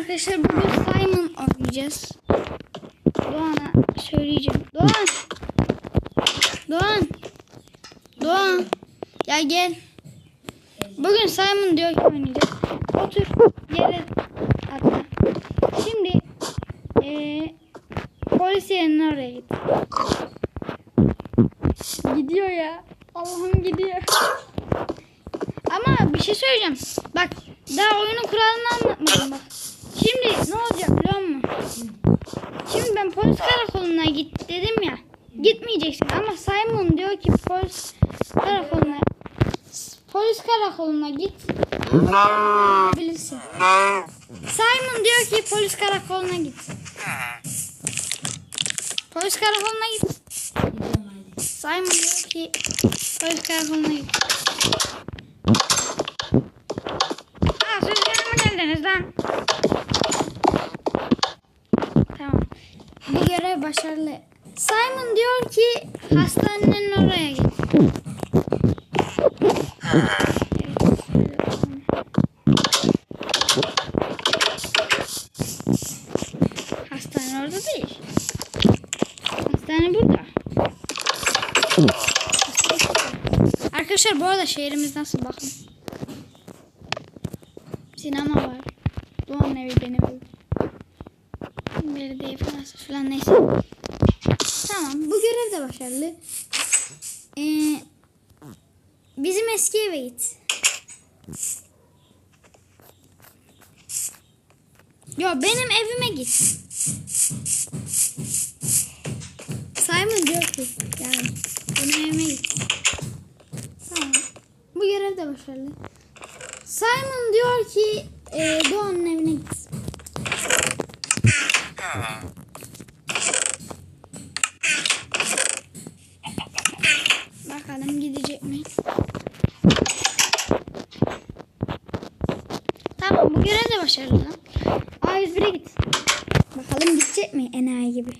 Arkadaşlar bugün Simon oynayacağız. Doğan'a söyleyeceğim. Doğan. Doğan. Doğan. Ya gel. Bugün Simon diyor ki oynayacağız. Otur. Yere atla. Şimdi eee polis yerine oraya git. Gidiyor ya. Allah'ım gidiyor. Ama bir şey söyleyeceğim. Bak daha oyunun kuralını anlatmadım bak. Şimdi ne olacak biliyor musun? Şimdi ben polis karakoluna git dedim ya. Gitmeyeceksin ama Simon diyor ki polis karakoluna polis karakoluna git. Bilirsin. Simon diyor ki polis karakoluna git. Polis karakoluna git. Simon diyor ki polis karakoluna git. Aa sözlerime geldiniz lan. Tamam. Bu görev başarılı. Simon diyor ki hastanenin oraya git. Hastane orada değil. Hastane burada. Arkadaşlar bu arada şehrimiz nasıl bakın. Sinema var. Doğan evi benim evi. Belediye falan filan neyse. Tamam bu görev de başarılı. Ee, bizim eski eve git. Yo benim evime git. Simon diyor ki yani benim evime git. Tamam. Bu görev de başarılı. Simon diyor ki e, Doğan'ın evine git. Bakalım gidecek mi? Tamam bu görev de başarılı lan. A101'e git. Bakalım gidecek mi enayi gibi.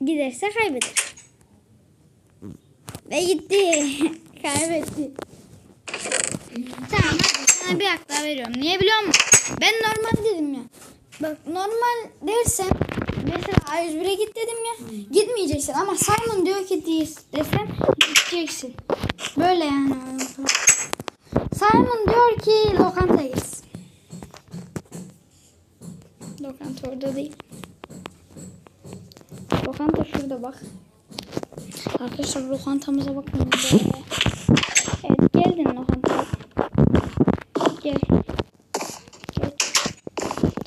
Giderse kaybeder. Ve gitti. Kaybetti. Tamam sana bir hak daha veriyorum. Niye biliyor musun? Ben normal dedim ya. Bak normal dersem mesela A101'e git dedim ya. Gitmeyeceksin ama Simon diyor ki değil desem gideceksin. Böyle yani. Simon diyor ki lokantaya git. Lokanta orada değil. Lokanta şurada bak. Arkadaşlar lokantamıza bakın. Evet geldin lokantaya. Gel. Gel.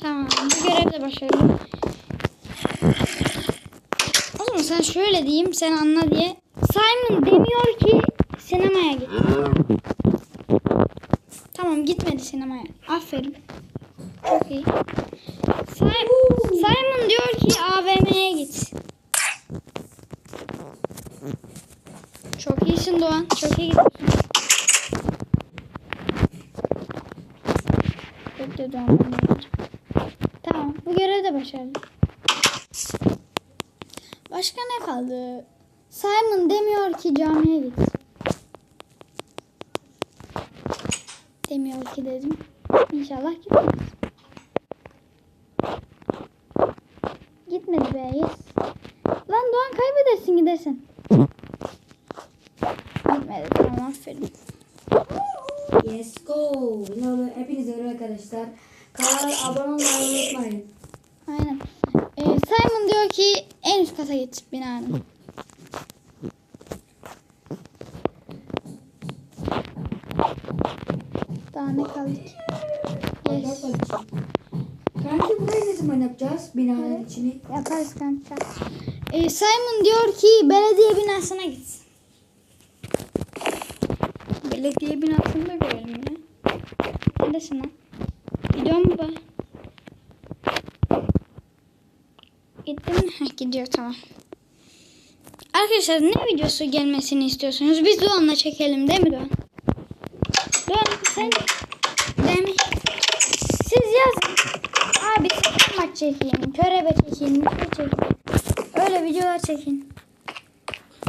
Tamam bu görev de başarılı. O zaman sen şöyle diyeyim sen anla diye. Simon demiyor ki sinemaya git. Tamam gitmedi sinemaya. Aferin. Çok iyi. Simon, Simon diyor ki AVM'ye git. Çok iyisin Doğan. Çok iyi gidiyorsun. Bekle Doğan. ben de geleceğim. Tamam. Bu başarılı. Başka ne kaldı? Simon demiyor ki camiye git. Demiyor ki dedim. İnşallah gitmez. Gitmedi be yes. Lan Doğan kaybedersin gidersin. Gitmedi tamam aferin. Yes go. Hepinize merhaba arkadaşlar. Kanala abone olmayı unutmayın. Aynen. Ee, Simon diyor ki en üst kata git binanın. Daha ne kaldı ki? Yes. Kanki burayı ne zaman yapacağız? Binanın içini. Yaparız kanka. Ee, Simon diyor ki belediye binasına git. Belediye binasını da görelim ya. Neredesin lan? Gidiyor mu bu? Gitti mi? Gidiyor tamam. Arkadaşlar ne videosu gelmesini istiyorsunuz? Biz Doğan'la çekelim değil mi Doğan? Doğan sen değil? Siz yazın. Abi maç çekin, körebe çekin. Öyle videolar çekin.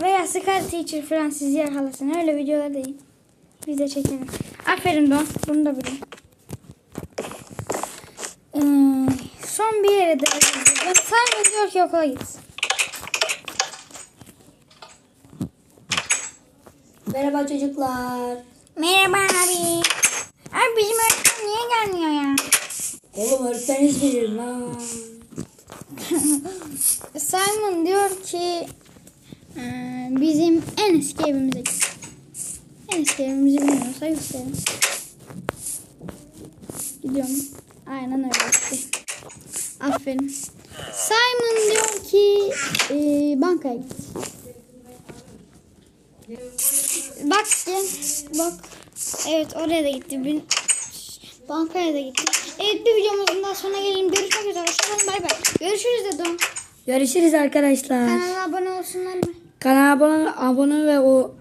Veya Scar Teacher falan sizi yakalasın. Öyle videolar değil. Biz de çekelim. Aferin Doğan. Bunu da bilin. Son bir yere daha gideceğiz. Simon diyor ki okula git. Merhaba çocuklar. Merhaba abi. Abi bizim öğretmen niye gelmiyor ya? Oğlum öğretmeniz bilir lan. Simon diyor ki eee, bizim en eski evimize git. En eski evimizi bilmiyorsa gösterin. Gidiyorum. Aynen öyle. Aferin. Simon diyor ki eee, bankaya git. Bak. Bak. Evet oraya da gitti. Bir, bankaya da gitti. Evet bir videomuzun daha sonuna gelelim. Görüşmek üzere. Hoşçakalın. Bay bay. Görüşürüz dedim. Görüşürüz arkadaşlar. Kanala abone olsunlar mı? Kanala abone, abone ve o...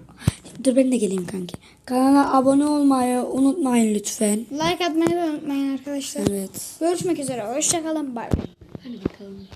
Dur ben de geleyim kanki. Kanala abone olmayı unutmayın lütfen. Like atmayı da unutmayın arkadaşlar. Evet. Görüşmek üzere. Hoşçakalın. Bay bay. Hadi bakalım.